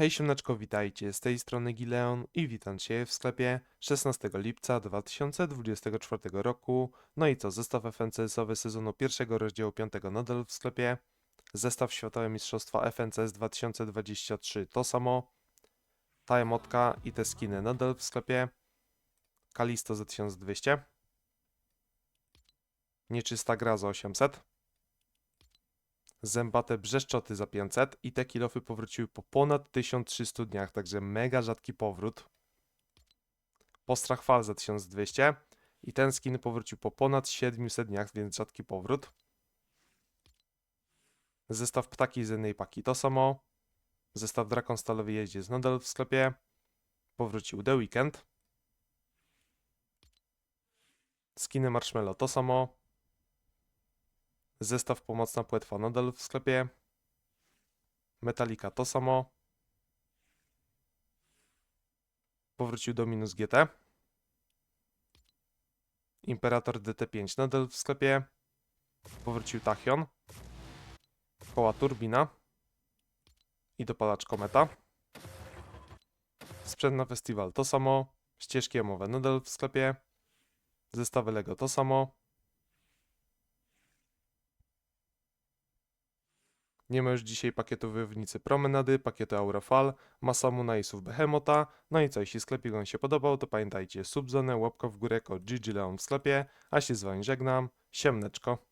Hej siemneczko, witajcie, z tej strony Gileon i witam Cię w sklepie 16 lipca 2024 roku. No i co, zestaw FNCS-owy sezonu pierwszego rozdziału 5 nadal w sklepie. Zestaw Światowe Mistrzostwa FNCS 2023 to samo. Ta emotka i te skiny nadal w sklepie. Kalisto za 1200. Nieczysta gra za 800 zębate brzeszczoty za 500 i te kilofy powróciły po ponad 1300 dniach, także mega rzadki powrót. Postrach fal za 1200 i ten skin powrócił po ponad 700 dniach, więc rzadki powrót. Zestaw ptaki z jednej paki to samo. Zestaw drakon stalowy jeździec nadal w sklepie. Powrócił The Weekend. Skiny marshmallow to samo. Zestaw pomocna płetwa nadal w sklepie. Metalika to samo. Powrócił do minus GT. Imperator DT5 nadal w sklepie. Powrócił Tachyon. Koła turbina. I dopalacz kometa. Sprzęt na festiwal to samo. Ścieżki emowe nadal w sklepie. Zestawy Lego to samo. Nie ma już dzisiaj pakietu wojownicy promenady, pakietu Aurofal, masa Munaisów Behemota. No i co, jeśli sklepik Wam się podobał, to pamiętajcie, subzonę, łapka w górę, kod GG Leon w sklepie, a się z Wami żegnam, siemneczko.